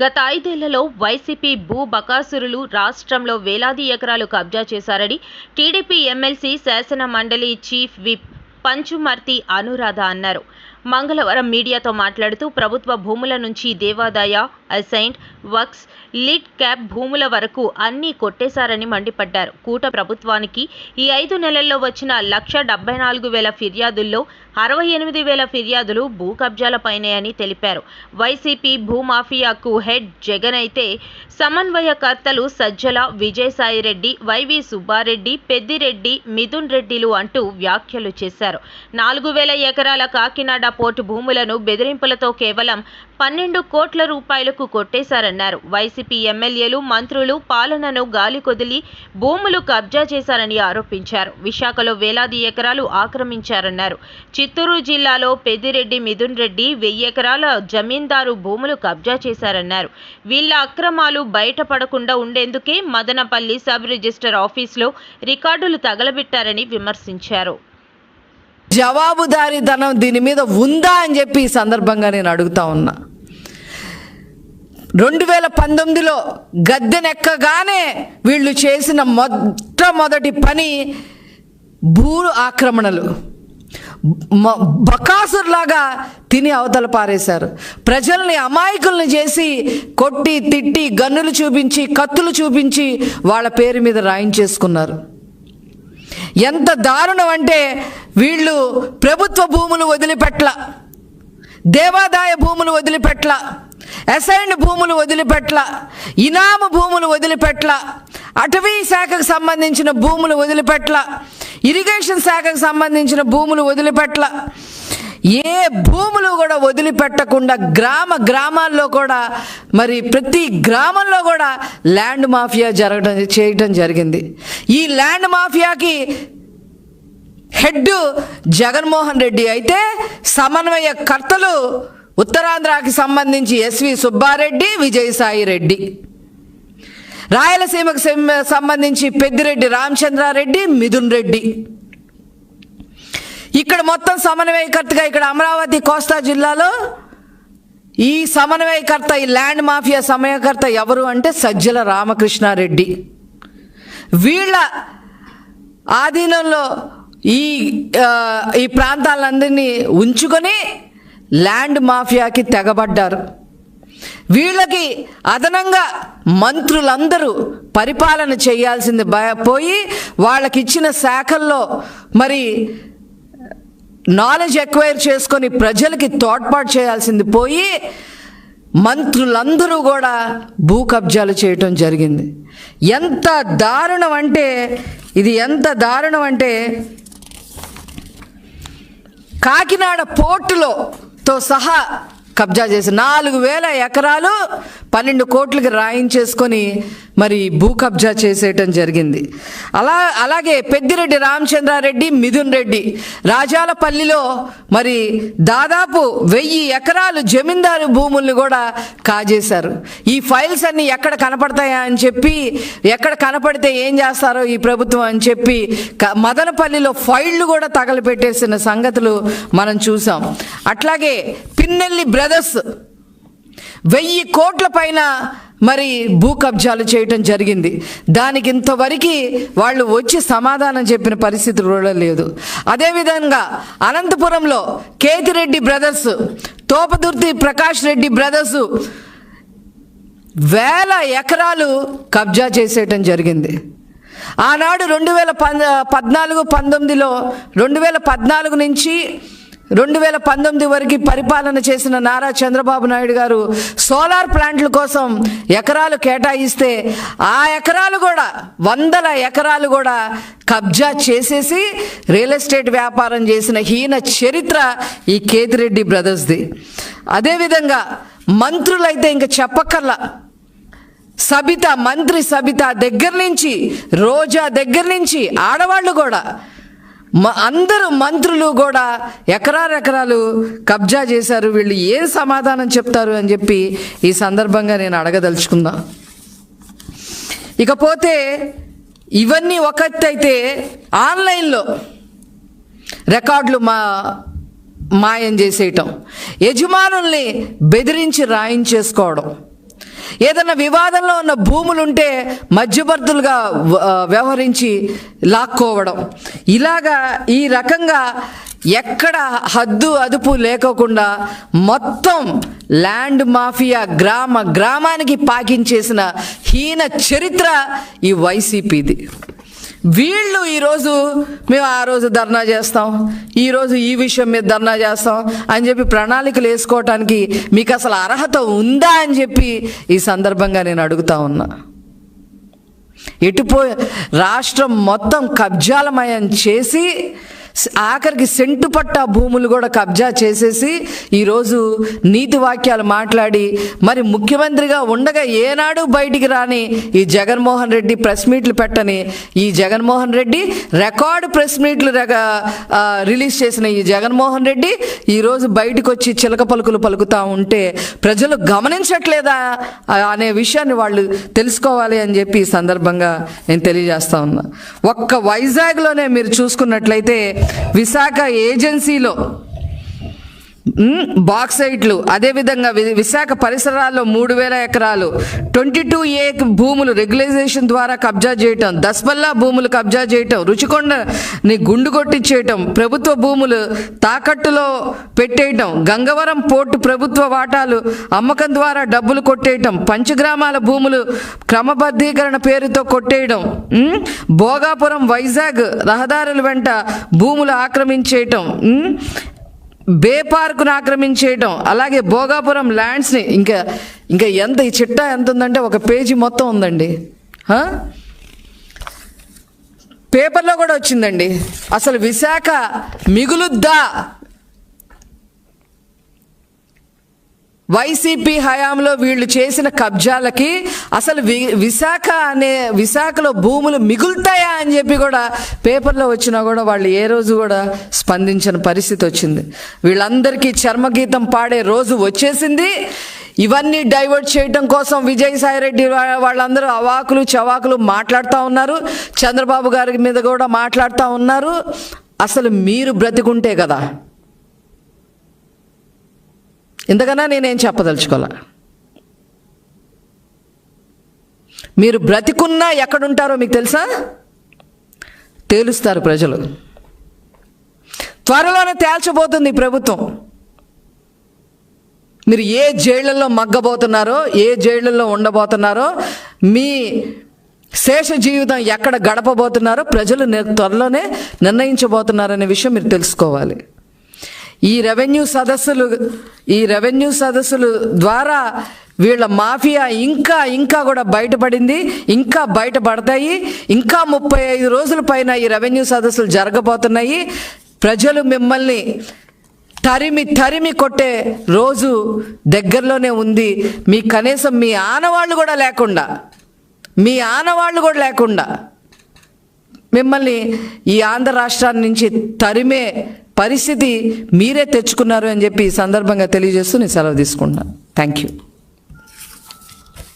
గత ఐదేళ్ళలో వైసీపీ భూ బకాసురులు రాష్ట్రంలో వేలాది ఎకరాలు కబ్జా చేశారని టీడీపీ ఎమ్మెల్సీ శాసన మండలి చీఫ్ విప్ పంచుమర్తి అనురాధ అన్నారు. మంగళవారం మీడియాతో మాట్లాడుతూ ప్రభుత్వ భూముల నుంచి దేవాదాయ అసైంట్ వక్స్ లిడ్ క్యాప్ భూముల వరకు అన్నీ కొట్టేశారని మండిపడ్డారు. కూట ప్రభుత్వానికి ఈ ఐదు నెలల్లో వచ్చిన లక్ష డెబ్బై నాలుగు వేల ఫిర్యాదుల్లో అరవై ఎనిమిది వేల ఫిర్యాదులు భూ కబ్జాలపైనే అని తెలిపారు. వైసీపీ భూమాఫియాకు హెడ్ జగన్ అయితే సమన్వయకర్తలు సజ్జల విజయసాయిరెడ్డి వైవి సుబ్బారెడ్డి పెద్దిరెడ్డి మిథున్ రెడ్డిలు అంటూ వ్యాఖ్యలు చేశారు. నాలుగు వేల ఎకరాల కాకినాడ పోర్టు భూములను బెదిరింపులతో కేవలం పన్నెండు కోట్ల రూపాయలకు కొట్టేశారన్నారు. వైసీపీ ఎమ్మెల్యేలు మంత్రులు పాలనను గాలి కొదిలి భూములు కబ్జా చేశారని ఆరోపించారు. విశాఖలో వేలాది ఎకరాలు ఆక్రమించారన్నారు. చిత్తూరు జిల్లాలో పెద్దిరెడ్డి మిథున్ రెడ్డి వెయ్యి ఎకరాల జమీందారు భూములు కబ్జా చేశారన్నారు. వీళ్ళ అక్రమాలు బయటపడకుండా ఉండేందుకే మదనపల్లి సబ్ రిజిస్టర్ ఆఫీసులో రికార్డులు తగలబెట్టారని విమర్శించారు. జవాబుదారీతనం దీని మీద ఉందా అని చెప్పి ఈ సందర్భంగా నేను అడుగుతా ఉన్నా. రెండు వేల పంతొమ్మిదిలో గద్దెనెక్కగానే వీళ్ళు చేసిన మొట్టమొదటి పని భూ ఆక్రమణలు. బకాసుర్లాగా తిని అవతల పారేశారు. ప్రజల్ని అమాయకుల్ని చేసి కొట్టి తిట్టి గన్నులు చూపించి కత్తులు చూపించి వాళ్ళ పేరు మీద రాయించేసుకున్నారు. ఎంత దారుణం అంటే వీళ్ళు ప్రభుత్వ భూములు వదిలిపెట్ల దేవాదాయ భూములు వదిలిపెట్ల అసైన్డ్ భూములు వదిలిపెట్ల ఇనాము భూములు వదిలిపెట్ల అటవీ శాఖకు సంబంధించిన భూములు వదిలిపెట్ల ఇరిగేషన్ శాఖకు సంబంధించిన భూములు వదిలిపెట్ల. ఏ భూములు కూడా వదిలిపెట్టకుండా గ్రామ గ్రామాల్లో కూడా మరి ప్రతి గ్రామంలో కూడా ల్యాండ్ మాఫియా జరగడం చేయటం జరిగింది. ఈ ల్యాండ్ మాఫియాకి హెడ్ జగన్మోహన్ రెడ్డి అయితే సమన్వయకర్తలు ఉత్తరాంధ్రకి సంబంధించి ఎస్వి సుబ్బారెడ్డి విజయసాయి రెడ్డి. రాయలసీమకు సం- సంబంధించి పెద్దిరెడ్డి రామచంద్రారెడ్డి మిథున్ రెడ్డి. ఇక్కడ మొత్తం సమన్వయకర్తగా ఇక్కడ అమరావతి కోస్తా జిల్లాలో ఈ సమన్వయకర్త ఈ ల్యాండ్ మాఫియా సమయకర్త ఎవరు అంటే సజ్జల రామకృష్ణారెడ్డి. వీళ్ళ ఆధీనంలో ఈ ఈ ప్రాంతాలందరినీ ఉంచుకొని ల్యాండ్ మాఫియాకి తెగబడ్డారు. వీళ్ళకి అదనంగా మంత్రులందరూ పరిపాలన చేయాల్సింది భయ- పోయి వాళ్ళకి ఇచ్చిన శాఖల్లో మరి నాలెడ్జ్ ఎక్వైర్ చేసుకొని ప్రజలకి తోడ్పాటు చేయాల్సింది పోయి మంత్రులందరూ కూడా భూ కబ్జాలు చేయటం జరిగింది. ఎంత దారుణం అంటే ఇది ఎంత దారుణం అంటే కాకినాడ పోర్టులో తో సహా కబ్జా చేసి నాలుగు వేల ఎకరాలు పన్నెండు కోట్లకి రాయించేసుకొని మరి భూ కబ్జా చేసేయటం జరిగింది. అలా అలాగే పెద్దిరెడ్డి రామచంద్రారెడ్డి మిథున్ రెడ్డి రాజాలపల్లిలో మరి దాదాపు వెయ్యి ఎకరాలు జమీందారు భూముల్ని కూడా కాజేశారు. ఈ ఫైల్స్ అన్ని ఎక్కడ కనపడతాయా అని చెప్పి ఎక్కడ కనపడితే ఏం చేస్తారో ఈ ప్రభుత్వం అని చెప్పి మదనపల్లిలో ఫైళ్ళు కూడా తగలపెట్టేసిన సంగతులు మనం చూసాం. అట్లాగే పిన్నెల్లి బ్రదర్స్. వెయ్యి కోట్ల పైన మరి భూ కబ్జాలు చేయటం జరిగింది. దానికి ఇంతవరకు వాళ్ళు వచ్చి సమాధానం చెప్పిన పరిస్థితి కూడా లేదు. అదేవిధంగా అనంతపురంలో కేతిరెడ్డి బ్రదర్స్ తోపదుర్తి ప్రకాష్ రెడ్డి బ్రదర్స్ వేల ఎకరాలు కబ్జా చేసేయటం జరిగింది. ఆనాడు రెండు వేల పద్నాలుగు పంతొమ్మిదిలో రెండు వేల పద్నాలుగు నుంచి రెండు వేల పంతొమ్మిది వరకు పరిపాలన చేసిన నారా చంద్రబాబు నాయుడు గారు సోలార్ ప్లాంట్ల కోసం ఎకరాలు కేటాయిస్తే ఆ ఎకరాలు కూడా వందల ఎకరాలు కూడా కబ్జా చేసేసి రియల్ ఎస్టేట్ వ్యాపారం చేసిన హీన చరిత్ర ఈ కేతిరెడ్డి బ్రదర్స్ది. అదేవిధంగా మంత్రులైతే ఇంకా చెప్పక్కర్లా. సబిత మంత్రి సబిత దగ్గర నుంచి రోజా దగ్గర నుంచి ఆడవాళ్ళు కూడా మ- అందరూ మంత్రులు కూడా ఎకరాలెకరాలు కబ్జా చేశారు. వీళ్ళు ఏం సమాధానం చెప్తారు అని చెప్పి ఈ సందర్భంగా నేను అడగదలుచుకుందా ఇకపోతే ఇవన్నీ ఒకటైతే ఆన్లైన్లో రికార్డులు మా మాయం చేసేయటం. యజమానుల్ని బెదిరించి రాయించేసుకోవడం. ఏదైనా వివాదంలో ఉన్న భూములు ఉంటే మధ్యవర్తులుగా వ్యవహరించి లాక్కోవడం. ఇలాగా ఈ రకంగా ఎక్కడ హద్దు అదుపు లేకోకుండా మొత్తం ల్యాండ్ మాఫియా గ్రామ గ్రామానికి పాకించేసిన హీన చరిత్ర ఈ వైసీపీది. వీళ్ళు ఈరోజు మేము ఆ రోజు ధర్నా చేస్తాం ఈరోజు ఈ విషయం మీద ధర్నా చేస్తాం అని చెప్పి ప్రణాళికలు వేసుకోవటానికి మీకు అసలు అర్హత ఉందా అని చెప్పి ఈ సందర్భంగా నేను అడుగుతా ఉన్నా. ఎటుపో రాష్ట్రం మొత్తం కబ్జాలమయం చేసి ఆఖరికి సెంటు పట్టా భూములు కూడా కబ్జా చేసేసి ఈరోజు నీతి వాక్యాలు మాట్లాడి మరి ముఖ్యమంత్రిగా ఉండగా ఏనాడు బయటికి రాని ఈ జగన్మోహన్ రెడ్డి ప్రెస్ మీట్లు పెట్టని ఈ జగన్మోహన్ రెడ్డి రికార్డు ప్రెస్ మీట్లు రిలీజ్ చేసిన ఈ జగన్మోహన్ రెడ్డి ఈరోజు బయటకు వచ్చి చిలక పలుకులు పలుకుతూ ఉంటే ప్రజలు గమనించట్లేదా అనే విషయాన్ని వాళ్ళు తెలుసుకోవాలి అని చెప్పి ఈ సందర్భంగా నేను తెలియజేస్తా ఉన్నా. ఒక్క వైజాగ్లోనే మీరు చూసుకున్నట్లయితే విశాఖ ఏజెన్సీలో బాక్సైట్లు. అదేవిధంగా వి- విశాఖ పరిసరాల్లో మూడు వేల ఎకరాలు. ట్వంటీ టూ ఏ భూములు రెగ్యులైజేషన్ ద్వారా కబ్జా చేయటం. దస్పల్లా భూములు కబ్జా చేయటం. రుచికొండని గుండు కొట్టించేయటం ప్రభుత్వ భూములు తాకట్టులో పెట్టేయటం. గంగవరం పోర్టు ప్రభుత్వ వాటాలు అమ్మకం ద్వారా డబ్బులు కొట్టేయటం. పంచగ్రామాల భూములు క్రమబద్ధీకరణ పేరుతో కొట్టేయడం. భోగాపురం వైజాగ్ రహదారుల వెంట భూములు ఆక్రమించేయటం. బే పార్కును ఆక్రమించేయటం అలాగే భోగాపురం ల్యాండ్స్ని ఇంకా ఇంకా ఎంత ఈ చిట్టా ఎంత ఉందంటే ఒక పేజీ మొత్తం ఉందండి. పేపర్లో కూడా వచ్చిందండి. అసలు విశాఖ మిగులుద్దా? వైసీపీ హయాంలో వీళ్ళు చేసిన కబ్జాలకి అసలు వి విశాఖ అనే విశాఖలో భూములు మిగులుతాయా అని చెప్పి కూడా పేపర్లో వచ్చినా కూడా వాళ్ళు ఏ రోజు కూడా స్పందించిన పరిస్థితి వచ్చింది. వీళ్ళందరికీ చర్మగీతం పాడే రోజు వచ్చేసింది. ఇవన్నీ డైవర్ట్ చేయటం కోసం విజయసాయిరెడ్డి వాళ్ళందరూ అవాకులు చవాకులు మాట్లాడుతూ ఉన్నారు. చంద్రబాబు గారి మీద కూడా మాట్లాడుతూ ఉన్నారు. అసలు మీరు బ్రతికుంటే కదా ఇంతకన్నా నేనేం చెప్పదలుచుకోలే. మీరు బ్రతికున్నా ఎక్కడుంటారో మీకు తెలుసా? తేలుస్తారు ప్రజలు. త్వరలోనే తేల్చబోతుంది ప్రభుత్వం. మీరు ఏ జైళ్ళల్లో మగ్గబోతున్నారో ఏ జైళ్ళల్లో ఉండబోతున్నారో మీ శేష జీవితం ఎక్కడ గడపబోతున్నారో ప్రజలు త్వరలోనే నిర్ణయించబోతున్నారనే విషయం మీరు తెలుసుకోవాలి. ఈ రెవెన్యూ సదస్సులు ఈ రెవెన్యూ సదస్సులు ద్వారా వీళ్ళ మాఫియా ఇంకా ఇంకా కూడా బయటపడింది ఇంకా బయటపడతాయి ఇంకా ముప్పై ఐదు రోజుల పైన ఈ రెవెన్యూ సదస్సులు జరగబోతున్నాయి. ప్రజలు మిమ్మల్ని తరిమి తరిమి కొట్టే రోజు దగ్గరలోనే ఉంది. మీ కనీసం మీ ఆనవాళ్ళు కూడా లేకుండా మీ ఆనవాళ్ళు కూడా లేకుండా మిమ్మల్ని ఈ ఆంధ్ర రాష్ట్రాన్ని నుంచి తరిమే పరిస్థితి మీరే తెచ్చుకున్నారు అని చెప్పి ఈ సందర్భంగా తెలియజేస్తూ నేను సెలవు తీసుకుంటున్నాను. Thank you